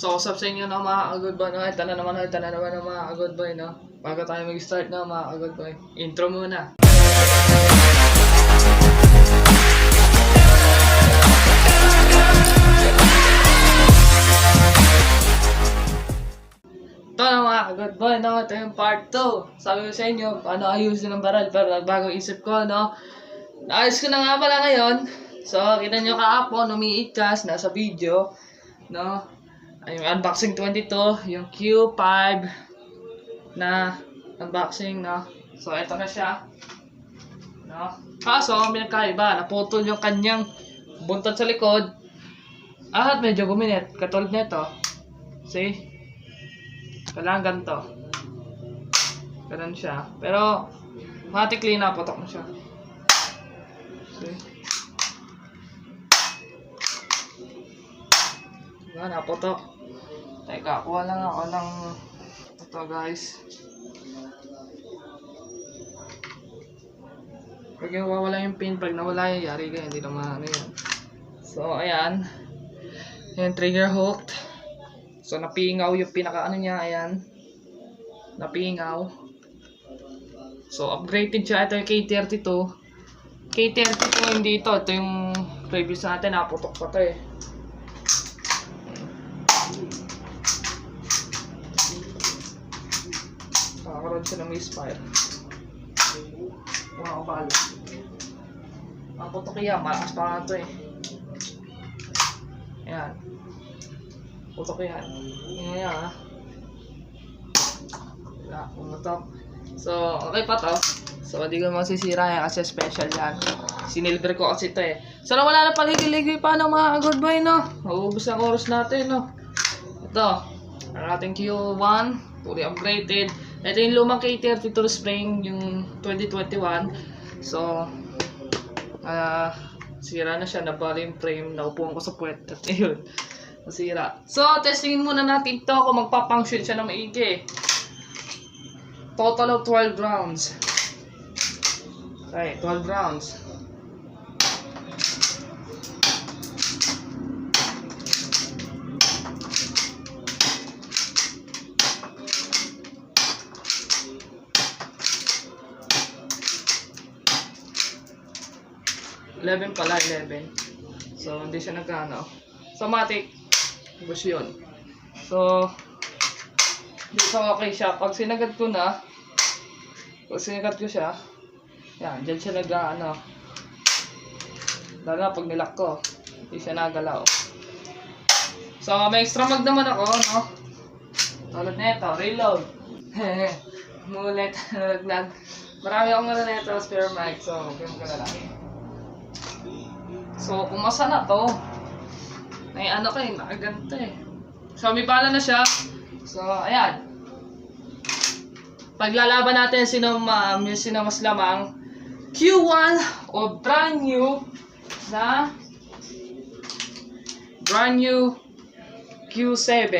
So, what's sa inyo na mga good boy, no? Ito na naman, ito na naman ng mga good boy, no? Bago tayo mag-start na mga good boy, intro muna. Ito na mga good boy, no? Ito yung part 2. Sabi ko sa inyo, paano ayusin ang baral, pero nagbagong isip ko, no? Naayos ko na nga pala ngayon. So, kita nyo kahapon, umiikas, nasa video, no? Yung unboxing 22, yung Q5 na unboxing, no? So, ito na siya. No? Kaso, may nagkaiba. Naputol yung kanyang buntot sa likod. At medyo guminit. Katulad nito. See? Kailangan ganito. Ganun siya. Pero, automatically naputok na siya. See? Diba, naputok. Teka, kuha lang ako ng ito guys. Pag yung wawala yung pin, pag nawala yung yari ka, hindi naman ano yun. So, ayan. Ayan, trigger hooked. So, napingaw yung pinaka ano niya, ayan. Napingaw. So, upgraded siya. Ito yung K32. K32 hindi ito. Ito yung previous natin. Naputok pa to eh. Nakakaroon siya ng misfire. Mga kabalo. Ang putok yan, malakas pa nga ito eh. Ayan. Putok yan. Yan yan ah. Wala, pumutok. So, okay pa to. So, hindi ko masisira yan kasi special yan. Sinilver ko kasi ito eh. So, nawala na paligid-ligid pa ng mga good boy, no? Maubos ang oras natin, no? Ito, ang ating Q1, fully upgraded. Ito yung lumang K32 Spring, yung 2021. So, ah, sira na siya, nabali yung frame, naupuan ko sa puwet, at ayun, nasira. So, testingin muna natin to kung magpa-function siya ng maigi. Total of 12 rounds. Okay, 12 rounds. Eleven pala, 11. So, hindi siya nagkano. So, matic. Bus yun. So, dito okay siya. Pag sinagad ko na, pag sinagad ko siya, yan, dyan siya nag, ano, lalo pag nilock ko, hindi siya nagalaw. So, may extra mag naman ako, no? Tulad nito, reload. Mulit, nalaglag. Marami akong ano nito, spare mic, so, ganun ka na lang. So, umasa na to. May ano kayo, nakaganto eh. So, may pala na siya. So, ayan. Paglalaban natin sino, ma, sino mas lamang. Q1 o brand new na brand new Q7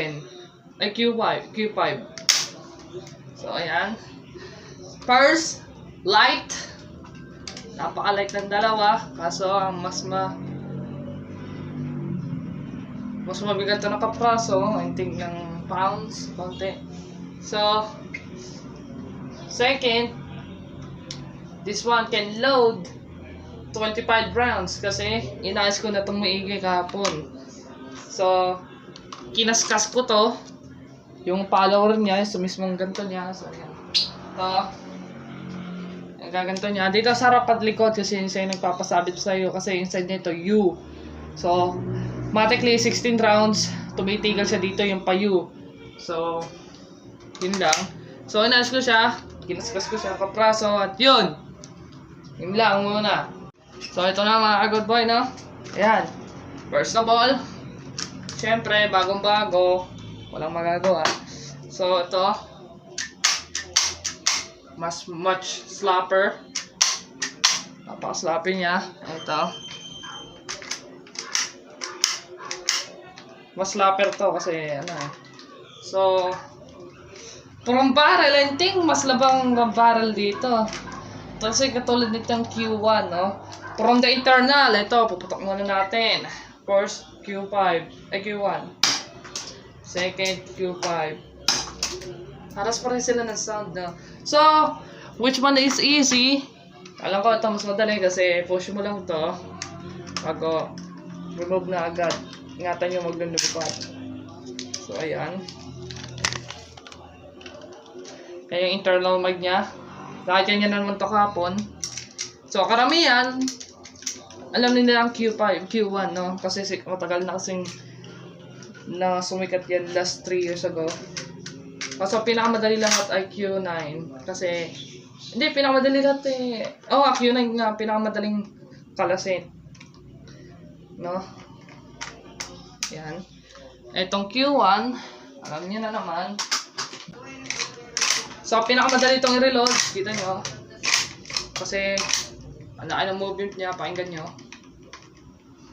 ay Q5 Q5 so ayan first light napaka-light ng dalawa kaso ang mas ma mas mabigat na kapraso I think ng pounds konti. So second this one can load 25 rounds kasi inayos ko na itong maigi kahapon. So kinaskas ko to yung follower niya sa mismong ganito niya. So yan to gaganto niya. Dito sa harap at likod kasi yun sa'yo nagpapasabit sa'yo kasi inside nito U. So, automatically 16 rounds, tumitigil siya dito yung pa U. So, yun lang. So, inayos ko siya, kinaskas ko siya kapraso at yun. Yun lang muna. So, ito na mga good boy, no? Ayan. First of all, syempre, bagong bago, walang magagawa. So, ito, mas much slapper. Napaka-slappy niya. Ito. Mas slapper to kasi ano eh. So, from barrel, I think mas labang ang barrel dito. Kasi katulad nitong Q1, no? From the internal, ito, puputok muna natin. Of course, Q5, ay Q1. Second, Q5. Haras pa rin sila ng sound na. So, which one is easy? Alam ko ito mas madali kasi push mo lang to. Bago, remove na agad. Ingatan nyo maglulupat. So, ayan. Kaya yung internal mag niya. Nakita niya naman to kahapon. So, karamihan, alam nila ang Q5, Q1, no? Kasi si- matagal na kasing na sumikat yan last 3 years ago. Kaso pinakamadali lahat ay Q9. Kasi, hindi, pinakamadali lahat eh. Oh, ah, Q9 nga, pinakamadaling kalasin. No? Yan. Etong Q1, alam niyo na naman. So, pinakamadali itong i-reload. Kita nyo. Kasi, ano ano movement niya, pakinggan nyo.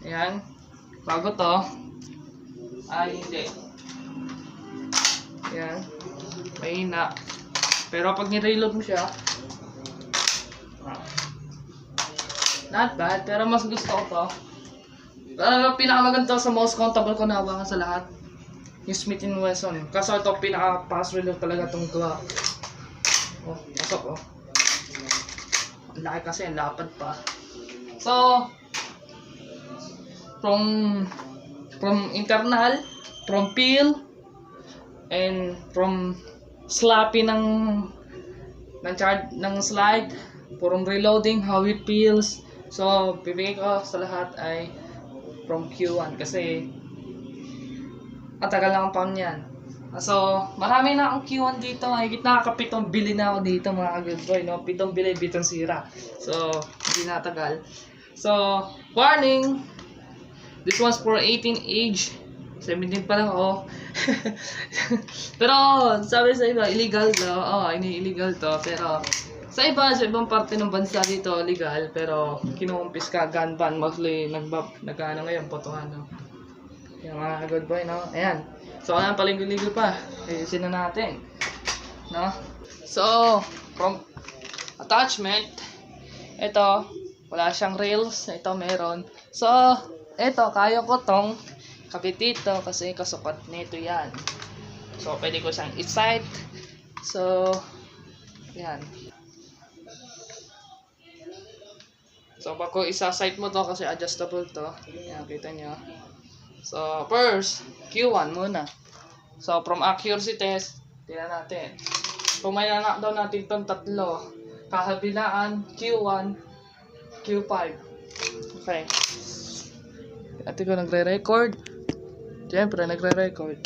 Ayan. Bago to, ay hindi. Ayan. Mahina. Pero pag ni-reload mo siya, ah, not bad, pero mas gusto ko to. Uh, pinakamaganda sa most comfortable ko na hawakan sa lahat. Yung Smith Wesson. Kaso ito pinaka-pass reload talaga itong gawa. Oh, pasok oh. Ang laki kasi, ang lapad pa. So, from from internal, from peel, and from slappy ng ng chart ng slide, from reloading, how it feels. So, bibigay ko sa lahat ay from Q1 kasi matagal lang ang pound yan. So, marami na akong Q1 dito. Higit nakakapitong bili na ako dito mga good boy. No? Pitong bili, pitong sira. So, hindi natagal. So, warning! This one's for 18 age. 17 pa lang ako. pero, sabi sa iba, illegal to. Oo, oh, ini-illegal to. Pero, sa iba, sa ibang parte ng bansa dito, legal. Pero, kinukumpis ka, gun ban. Mostly, nagbab, nag-ano ngayon, potohan. No? Yung mga good boy, no? Ayan. So, ayan, paligo-ligo pa. Ayusin na natin. No? So, from attachment, ito, wala siyang rails. Ito, meron. So, ito, kaya ko tong kapit dito kasi kasukat nito yan. So, pwede ko siyang i-sight. So, yan. So, bago isa-sight mo to kasi adjustable to. Yan, kita nyo. So, first, Q1 muna. So, from accuracy test, tingnan natin. Kung may nanak natin itong tatlo, kahabilaan, Q1, Q5. Okay. Ate ko nagre-record. Siyempre, nagre-record.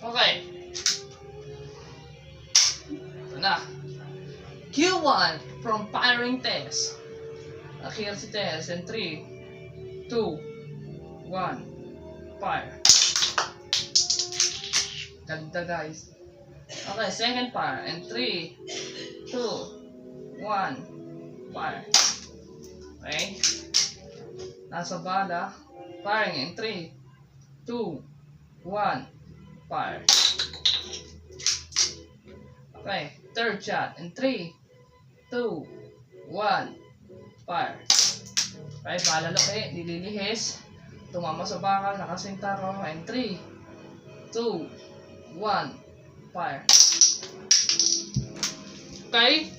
Okay. Ito na. Q1 from firing test. Accuracy test. And 3, 2, 1, fire. Ganda guys. Okay, second fire. And 3, 2, 1, fire. Okay. Nasa bala. Firing in 3, 2, 1, fire. Okay, third shot in 3, 2, 1, fire. Okay, bala laki, nililihis. Tumama sa bakal, nakasinta ko. And 3, 2, 1, fire. Okay?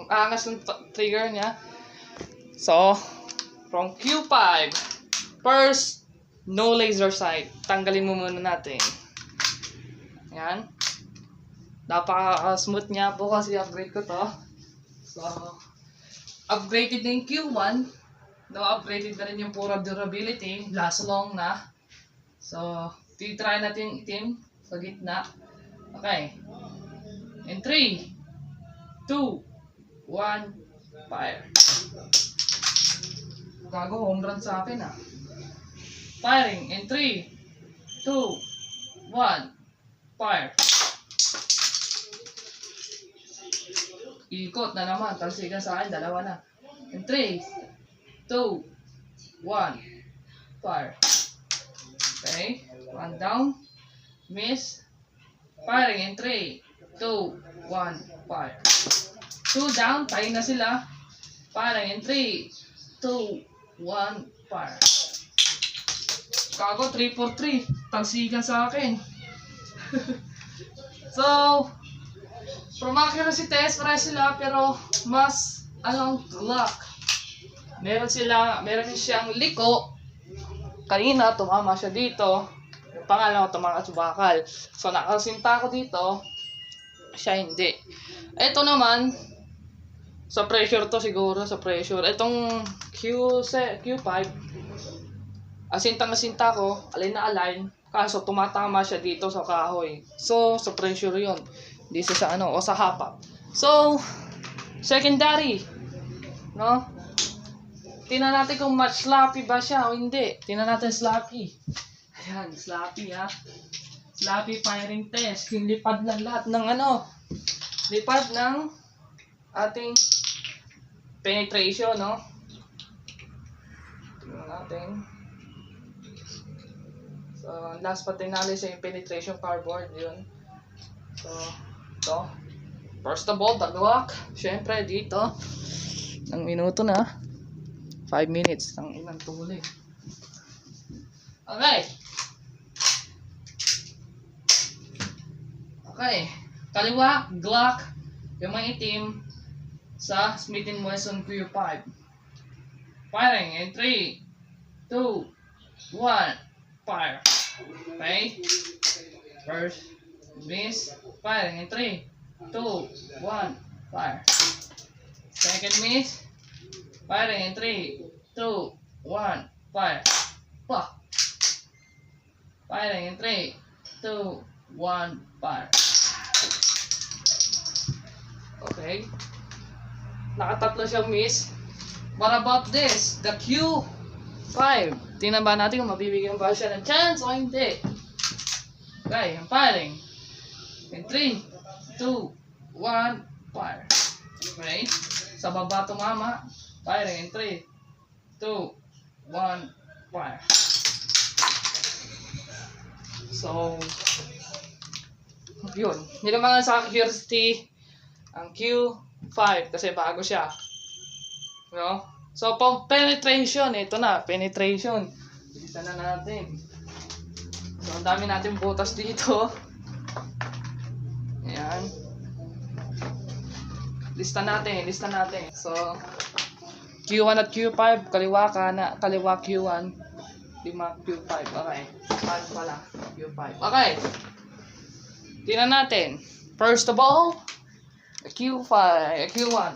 Ang angas ng trigger niya. So, from Q5, first, no laser sight. Tanggalin mo muna natin. Yan. Napaka-smooth niya po kasi upgrade ko to. So, upgraded na yung Q1. No, upgraded na rin yung pura durability. Last long na. So, titry natin yung itim sa gitna. Okay. In 3, 2, 1, fire. Gago, home run sa akin ah. Firing in 3, 2, 1, fire. Ikot na naman, talsikan sa akin, dalawa na. In 3, 2, 1, fire. Okay, one down, miss, firing in 3, 2, 1, fire. Two down, tayo na sila. Firing in 3, 2, 1, fire. Kago, 3 for 3. Talsikan sa akin. so, from accuracy test, pare sila, pero mas, anong luck. Meron sila, meron siyang liko. Kanina, tumama siya dito. Pangalawa, tumama sa bakal. So, nakasinta ko dito. Siya hindi. Ito naman, sa pressure to siguro, sa pressure. Itong Q, Q5, asintang asinta ko, alin na align, kaso tumatama siya dito sa kahoy. So, sa pressure yon Dito sa ano, o sa hapa. So, secondary. No? Tingnan natin kung match sloppy ba siya o hindi. Tingnan natin sloppy. Ayan, sloppy ha. Sloppy firing test. Yung lipad ng lahat ng ano. Lipad ng ating penetration, no? Tingnan natin. So, last but not least, yung penetration cardboard, yun. So, ito. First of all, Glock. Siyempre, dito. Ng minuto na. 5 minutes. Ang inang tuloy. Okay. Okay. Kaliwa, Glock. Yung may itim sa Smith Wesson Q5. Firing in 3, 2, 1, fire. Okay? First, miss. Firing in 3, 2, 1, fire. Second miss. Firing in 3, 2, 1, fire. Pa. Firing in 3, 2, 1, fire. Okay. Nakatatlo siyang miss. What about this? The Q5. Tingnan ba natin kung mabibigyan ba siya ng chance o hindi. Okay, I'm firing. In 3, 2, 1, fire. Okay. Sa baba tumama. Firing in 3, 2, 1, fire. So, yun. Nilamangan sa curiosity ang Q5 kasi bago siya. No? So, pang penetration, ito na, penetration. Bilisan na natin. So, ang dami natin butas dito. Ayan. Lista natin, lista natin. So, Q1 at Q5, kaliwa ka na, kaliwa Q1, lima Q5. Okay. Ano pala? Q5. Okay. Tingnan natin. First of all, Q5, Q1.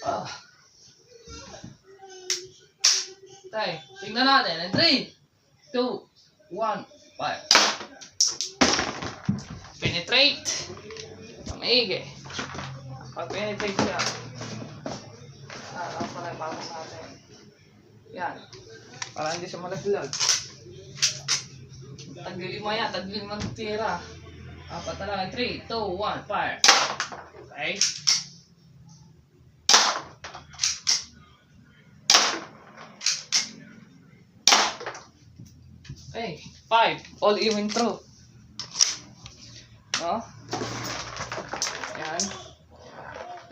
Ah. Okay, tingnan natin. In 3, 2, 1, 5. Penetrate. Maigi. Pag penetrate siya. Ah, lang pala yung papas natin. Yan. Para hindi siya malaglag. Tagli mo yan, tagli mo tira. Apat na lang. 3, 2, 1, fire. Okay. Okay, 5. All even through. No? Yan.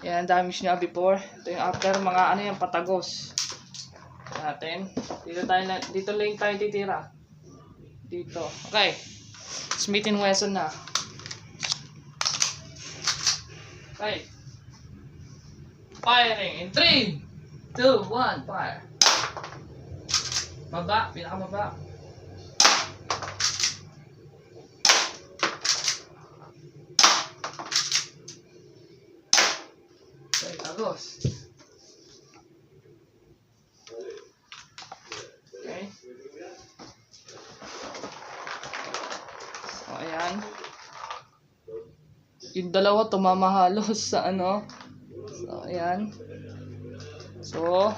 Yan, damage niya before. Ito yung after, mga ano yan, patagos. Natin. Dito tayo na, dito lang tayo titira. Dito. Okay. Smith Wesson na. Okay. Firing in 3, 2, 1, fire. Baba, pinakamaba. Agos. Yung dalawa tumama halos sa ano. So, ayan. So,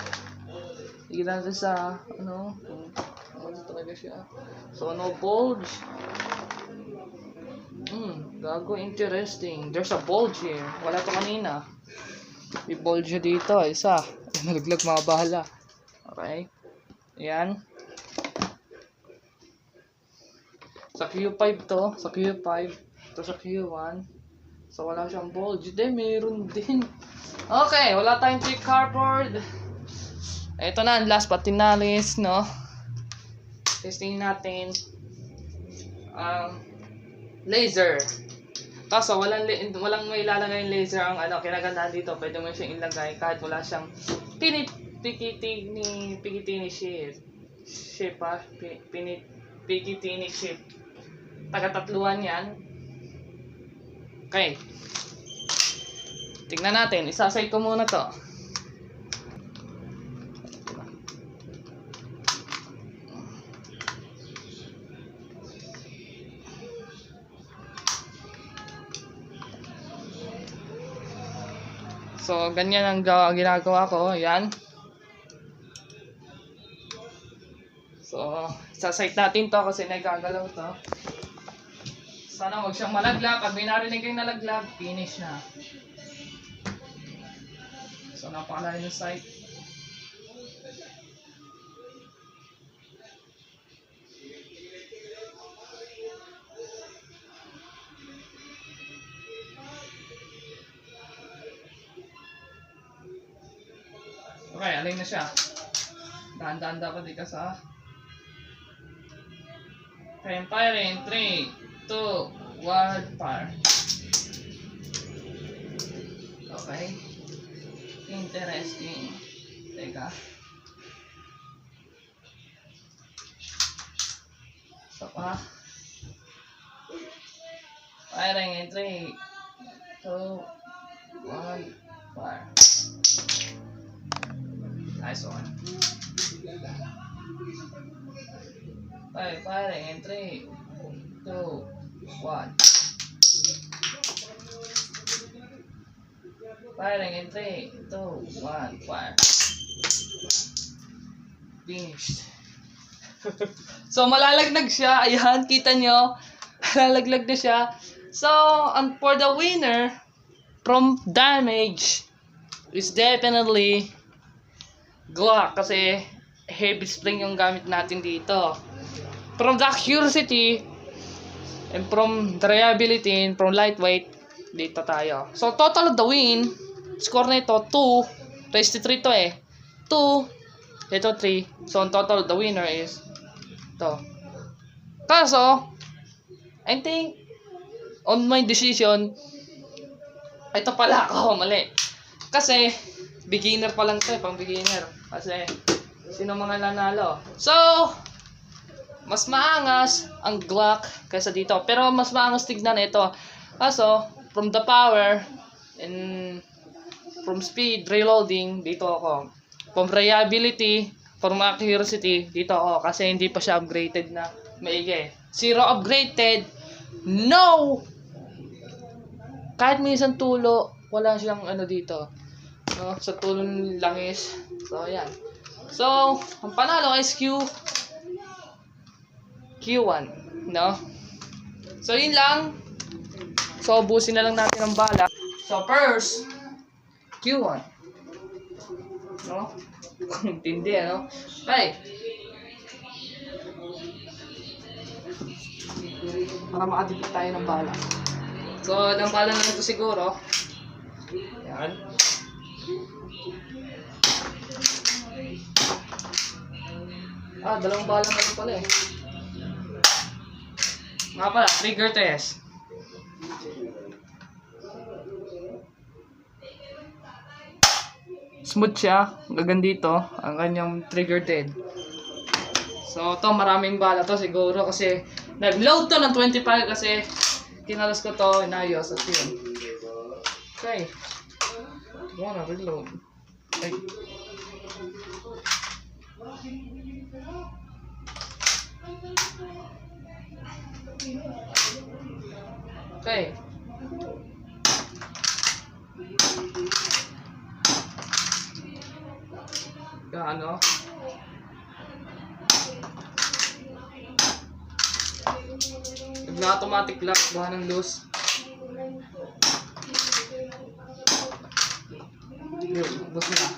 tignan natin sa ano, ano talaga siya. So, no bulge. Hmm, gago interesting. There's a bulge here. Wala to kanina. May bulge dito, isa. Nalaglag mga bahala. Okay. Ayan. Sa Q5 to, sa Q5, to sa Q1. So wala siyang bulge. Hindi, meron din. Okay, wala tayong trick cardboard. Ito na, last but least, no? testing natin ang laser. Kaso walang walang may ilalagay yung laser ang ano kinagandahan dito. Pwede mo siyang ilagay kahit wala siyang pinit pikitini pikitini shape. Shape ah, Pi- pinit pikitini shape. Taga-tatluan 'yan. Okay. Tingnan natin, isasay ko muna 'to. So, ganyan ang gawa, ginagawa ko. Yan. So, sasite natin to kasi nagagalaw to. Sana huwag siyang malaglag. Pag may narinig kayong nalaglag, finish na. So, napakalayo ng site. Okay, aling na siya. Dahan-dahan dapat di ka sa... Okay, firing. 3, 2, 1, fire. Okay. Interesting. Teka. Isa pa. Firing in 3, 2, 1, fire. Nice one. Firing in three, two, one. Firing in three, two, one, fire. Finished. so, malalagnag siya. Ayan, kita nyo. Malalaglag na siya. So, and for the winner, from damage, is definitely Glock kasi heavy spring yung gamit natin dito. From the accuracy and from reliability and from lightweight, dito tayo. So total of the win, score na ito 2, raised to 3 to eh. 2, ito 3. So total of the winner is to. Kaso, I think on my decision, ito pala ako mali. Kasi beginner pa lang to eh, pang beginner. Kasi, sino mga nanalo? So, mas maangas ang Glock kaysa dito. Pero mas maangas tignan ito. Kaso, from the power and from speed, reloading, dito ako. From reliability, from accuracy, dito ako. Kasi hindi pa siya upgraded na maigi. Zero upgraded, no! Kahit may isang tulo, wala siyang ano dito. No, sa tulong langis. So, ayan. So, ang panalo is Q Q1, no? So, yun lang. So, ubusin na lang natin ang bala. So, first, Q1. No? Tindi, ano? Okay. Para makadikit tayo ng bala. So, ng bala na ito siguro. Yan. Ah, dalawang bala na rin pala eh. Nga pala, trigger test. Smooth siya, gagan dito, ang kanyang trigger dead. So, to maraming bala to siguro kasi nag-load to ng 25 kasi kinalas ko to, inayos at yun. Okay. Wanna reload. Ay. Okay. Gaano? Nag-automatic lock, gawa ng loose. Yun, na.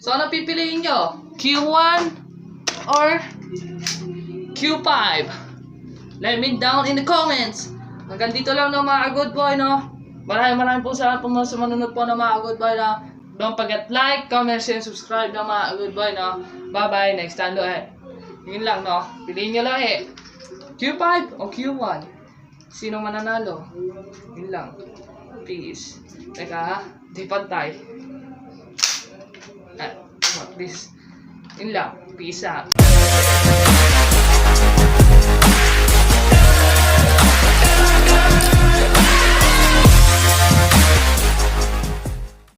So, ano pipiliin nyo? Q1 or Q5? Let me down in the comments. Hanggang dito lang no mga good boy no. Maraming maraming po sa lahat po mga sumunod po ng mga good boy na no? Don't forget like, comment, and subscribe na no, mga good boy no. Bye bye next time do eh. Yun lang no. Piliin nyo lang eh. Q5 o Q1. Sino mananalo? Yun lang. Peace. Teka ha. Di pantay. Ah, please. Yun lang. Peace out.